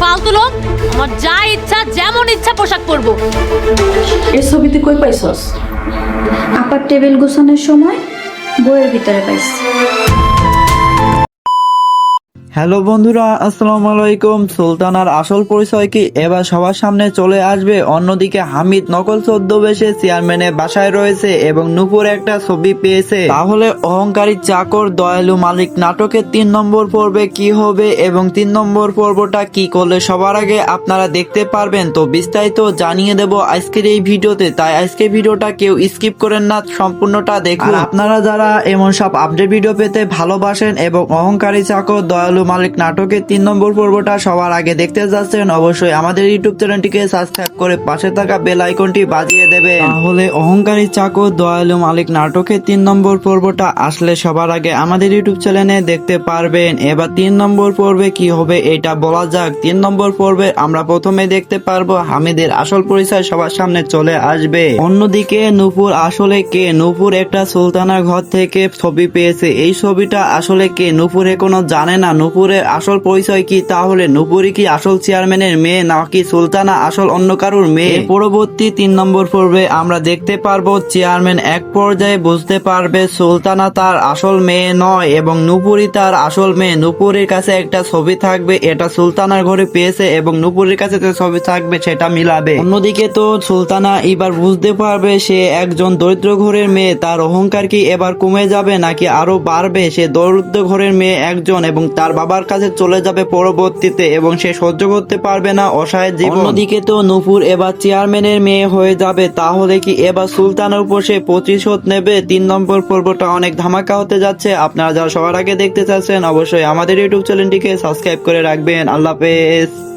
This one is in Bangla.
ফালতু লোক আমার যা ইচ্ছা যেমন ইচ্ছা পোশাক পরবো। এই ছবিতে কই পাইছস? আপার টেবিল গোছানোর সময় বইয়ের ভিতরে পাইছি। হ্যালো বন্ধুরা, আসসালামু আলাইকুম। সুলতানার আসল পরিচয় কি? এবার সবার সামনে চলে আসবে অন্যদিকে হামিদ নকল ছদ্মবেশে চেয়ারম্যানের বাসায় রয়েছে এবং নুপুর একটা ছবি পেয়েছে। তাহলে অহংকারী চাকর দয়ালু মালিক নাটকের তিন নম্বর পর্বে কি হবে এবং তিন নম্বর পর্বটা কি করলে সবার আগে আপনারা দেখতে পারবেন? তো বিস্তারিত জানিয়ে দেব আজকের এই ভিডিওতে। তাই আজকের ভিডিওটা কেউ স্কিপ করেন না, সম্পূর্ণটা দেখুন। আপনারা যারা এমন সব আপডেট ভিডিও পেতে ভালোবাসেন এবং অহংকারী চাকর দয়ালু মালিক নাটকের তিন নম্বর পর্বটা সবার আগে দেখতে যাচ্ছেন, অবশ্যই আমাদের ইউটিউব চ্যানেলটিকে সাবস্ক্রাইব করে পাশে থাকা বেল আইকনটি বাজিয়ে দেবে। তাহলে অহংকারী চাকর, দয়ালু মালিক নাটকের তিন নম্বর পর্বটা আসলে সবার আগে আমাদের ইউটিউব চ্যানেলে দেখতে পারবেন। এবার তিন নম্বর পর্বে কি হবে এটা বলা যাক। তিন নম্বর পর্বে আমরা প্রথমে দেখতে পারব হামিদের আসল পরিচয় সবার সামনে চলে আসবে। অন্যদিকে নূপুর আসলে কে? নূপুর একটা সুলতানার ঘর থেকে ছবি পেয়েছে। এই ছবিটা আসলে কে? নূপুরে কোনো জানে না। নূপুরের আসল পরিচয় কি? তাহলে নূপুরি কি আসল চেয়ারম্যানের মেয়ে নাকি সুলতানা আসল অন্য কারোর মেয়ে? পরবর্তী তিন নম্বর পর্বে আমরা দেখতে পারব চেয়ারম্যান এক পর্যায়ে বুঝতে পারবে সুলতানা তার আসল মেয়ে নয় এবং নূপুরি তার আসল মেয়ে। নূপুরের কাছে একটা ছবি থাকবে, এটা সুলতানার ঘরে পেয়েছে এবং নূপুরের কাছে যে ছবি থাকবে সেটা মিলাবে। অন্যদিকে তো সুলতানা এবার বুঝতে পারবে সে একজন দরিদ্র ঘরের মেয়ে, তার অহংকার কি এবার কমে যাবে নাকি আরও বাড়বে? সে দরিদ্র ঘরের মেয়ে একজন এবং তার বাবার কাছে চলে যাবে পরবর্তীতে এবং সে সহ্য করতে পারবে না, অসহায় জীবন। অন্যদিকে তো নুপুর এবার চেয়ারম্যানের মেয়ে হয়ে যাবে, তাহলে কি এবার সুলতানের উপর সে প্রতিশোধ নেবে? তিন নম্বর পর্বটা অনেক ধামাকা হতে যাচ্ছে। আপনারা যারা সবার আগে দেখতে চাচ্ছেন, অবশ্যই আমাদের ইউটিউব চ্যানেলটিকে সাবস্ক্রাইব করে রাখবেন। আল্লাহ হাফেজ।